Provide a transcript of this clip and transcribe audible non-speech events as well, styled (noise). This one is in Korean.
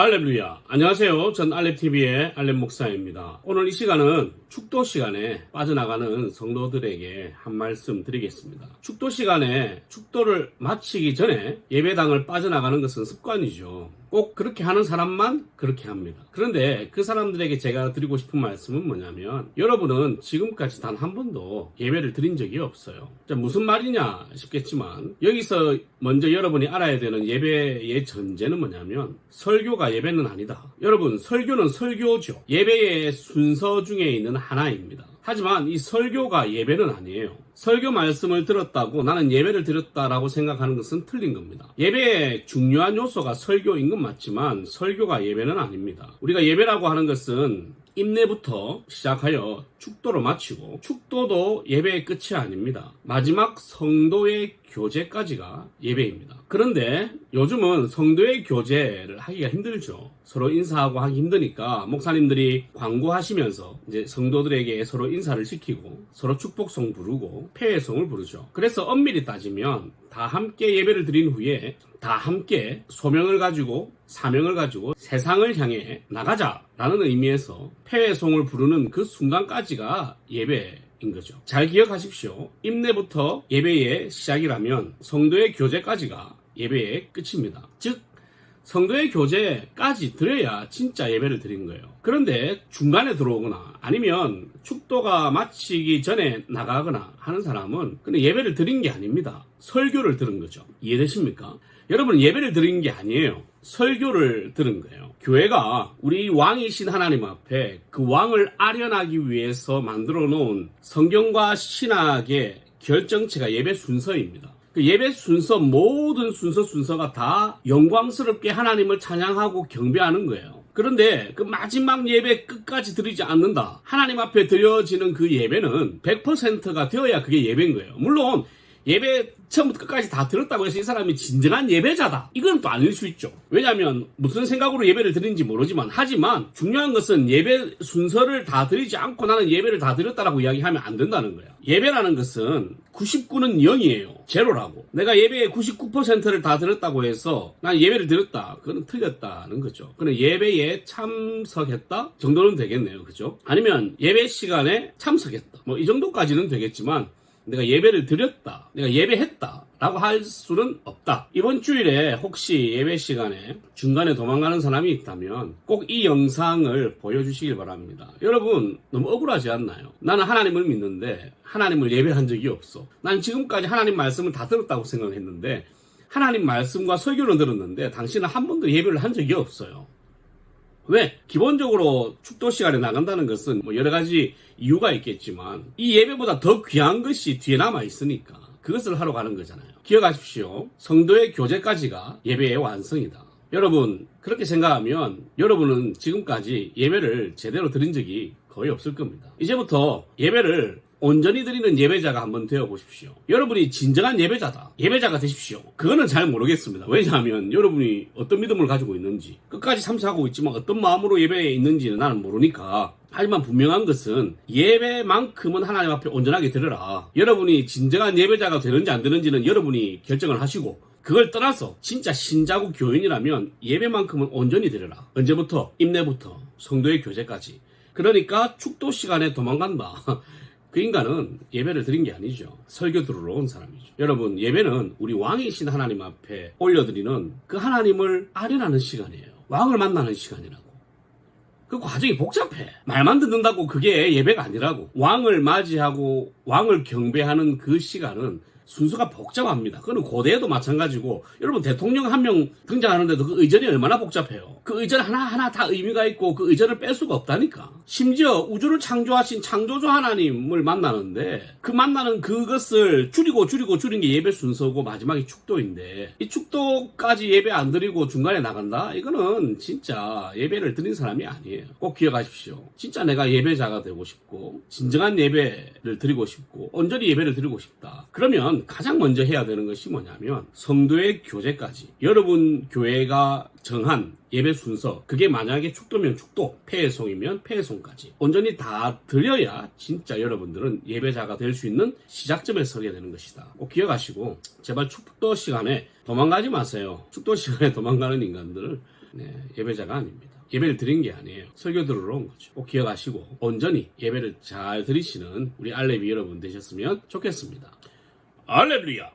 알렙루야. 안녕하세요. 전 알렙TV의 알렙 목사입니다. 오늘 이 시간은 축도 시간에 빠져나가는 성도들에게 한 말씀 드리겠습니다. 축도 시간에 축도를 마치기 전에 예배당을 빠져나가는 것은 습관이죠. 꼭 그렇게 하는 사람만 그렇게 합니다. 그런데 그 사람들에게 제가 드리고 싶은 말씀은 뭐냐면 여러분은 지금까지 단 한 번도 예배를 드린 적이 없어요. 자, 무슨 말이냐 싶겠지만 여기서 먼저 여러분이 알아야 되는 예배의 전제는 뭐냐면 설교가 예배는 아니다. 여러분 설교는 설교죠. 예배의 순서 중에 있는 하나입니다. 하지만 이 설교가 예배는 아니에요. 설교 말씀을 들었다고 나는 예배를 드렸다라고 생각하는 것은 틀린 겁니다. 예배의 중요한 요소가 설교인 건 맞지만 설교가 예배는 아닙니다. 우리가 예배라고 하는 것은 임내부터 시작하여 축도로 마치고 축도도 예배의 끝이 아닙니다. 마지막 성도의 교제까지가 예배입니다. 그런데 요즘은 성도의 교제를 하기가 힘들죠. 서로 인사하고 하기 힘드니까 목사님들이 광고하시면서 이제 성도들에게 서로 인사를 시키고 서로 축복송 부르고 폐회송을 부르죠. 그래서 엄밀히 따지면 다 함께 예배를 드린 후에 다 함께 소명을 가지고 사명을 가지고 세상을 향해 나가자라는 의미에서 폐회송을 부르는 그 순간까지가 예배 인 거죠. 잘 기억하십시오. 임내부터 예배의 시작이라면 성도의 교제까지가 예배의 끝입니다. 즉 성도의 교제까지 드려야 진짜 예배를 드린 거예요. 그런데 중간에 들어오거나 아니면 축도가 마치기 전에 나가거나 하는 사람은 근데 예배를 드린 게 아닙니다. 설교를 들은 거죠. 이해되십니까? 여러분 예배를 드린 게 아니에요. 설교를 들은 거예요. 교회가 우리 왕이신 하나님 앞에 그 왕을 아련하기 위해서 만들어 놓은 성경과 신학의 결정체가 예배 순서입니다. 그 예배 순서 모든 순서 순서가 다 영광스럽게 하나님을 찬양하고 경배하는 거예요. 그런데 그 마지막 예배 끝까지 드리지 않는다. 하나님 앞에 드려지는 그 예배는 100%가 되어야 그게 예배인 거예요. 물론 예배 처음부터 끝까지 다 들었다고 해서 이 사람이 진정한 예배자다. 이건 또 아닐 수 있죠. 왜냐하면 무슨 생각으로 예배를 드린지 모르지만 하지만 중요한 것은 예배 순서를 다 드리지 않고 나는 예배를 다 드렸다라고 이야기하면 안 된다는 거야. 예배라는 것은 99는 0이에요. 제로라고. 내가 예배의 99%를 다 들었다고 해서 난 예배를 드렸다. 그건 틀렸다는 거죠. 그는 예배에 참석했다 정도는 되겠네요. 그죠? 아니면 예배 시간에 참석했다. 뭐 이 정도까지는 되겠지만 내가 예배를 드렸다. 내가 예배했다. 라고 할 수는 없다. 이번 주일에 혹시 예배 시간에 중간에 도망가는 사람이 있다면 꼭 이 영상을 보여주시길 바랍니다. 여러분, 너무 억울하지 않나요? 나는 하나님을 믿는데 하나님을 예배한 적이 없어. 난 지금까지 하나님 말씀을 다 들었다고 생각했는데 하나님 말씀과 설교는 들었는데 당신은 한 번도 예배를 한 적이 없어요. 왜? 기본적으로 축도 시간에 나간다는 것은 뭐 여러 가지 이유가 있겠지만 이 예배보다 더 귀한 것이 뒤에 남아 있으니까 그것을 하러 가는 거잖아요. 기억하십시오. 성도의 교제까지가 예배의 완성이다. 여러분 그렇게 생각하면 여러분은 지금까지 예배를 제대로 드린 적이 거의 없을 겁니다. 이제부터 예배를 온전히 드리는 예배자가 한번 되어 보십시오. 여러분이 진정한 예배자다. 예배자가 되십시오. 그거는 잘 모르겠습니다. 왜냐하면 여러분이 어떤 믿음을 가지고 있는지 끝까지 참석하고 있지만 어떤 마음으로 예배에 있는지는 나는 모르니까 하지만 분명한 것은 예배만큼은 하나님 앞에 온전하게 드려라. 여러분이 진정한 예배자가 되는지 안 되는지는 여러분이 결정을 하시고 그걸 떠나서 진짜 신자고 교인이라면 예배만큼은 온전히 드려라. 언제부터? 임내부터 성도의 교제까지. 그러니까 축도 시간에 도망간다. 그 인간은 예배를 드린 게 아니죠. 설교 들으러 온 사람이죠. 여러분, 예배는 우리 왕이신 하나님 앞에 올려드리는 그 하나님을 아련하는 시간이에요. 왕을 만나는 시간이라고. 그 과정이 복잡해. 말만 듣는다고 그게 예배가 아니라고. 왕을 맞이하고 왕을 경배하는 그 시간은 순서가 복잡합니다. 그거는 고대에도 마찬가지고 여러분 대통령 한 명 등장하는데도 그 의전이 얼마나 복잡해요. 그 의전 하나하나 다 의미가 있고 그 의전을 뺄 수가 없다니까. 심지어 우주를 창조하신 창조주 하나님을 만나는데 그 만나는 그것을 줄이고 줄이고 줄인 게 예배 순서고 마지막이 축도인데 이 축도까지 예배 안 드리고 중간에 나간다? 이거는 진짜 예배를 드린 사람이 아니에요. 꼭 기억하십시오. 진짜 내가 예배자가 되고 싶고 진정한 예배를 드리고 싶고 온전히 예배를 드리고 싶다. 그러면 가장 먼저 해야 되는 것이 뭐냐면 성도의 교제까지 여러분 교회가 정한 예배 순서 그게 만약에 축도면 축도 폐해송이면 폐해송까지 온전히 다 드려야 진짜 여러분들은 예배자가 될 수 있는 시작점에 서게 되는 것이다 꼭 기억하시고 제발 축도 시간에 도망가지 마세요 축도 시간에 (laughs) 도망가는 인간들을 네, 예배자가 아닙니다. 예배를 드린 게 아니에요. 설교 들으러 온 거죠. 꼭 기억하시고 온전히 예배를 잘 드리시는 우리 알레비 여러분 되셨으면 좋겠습니다. Hallelujah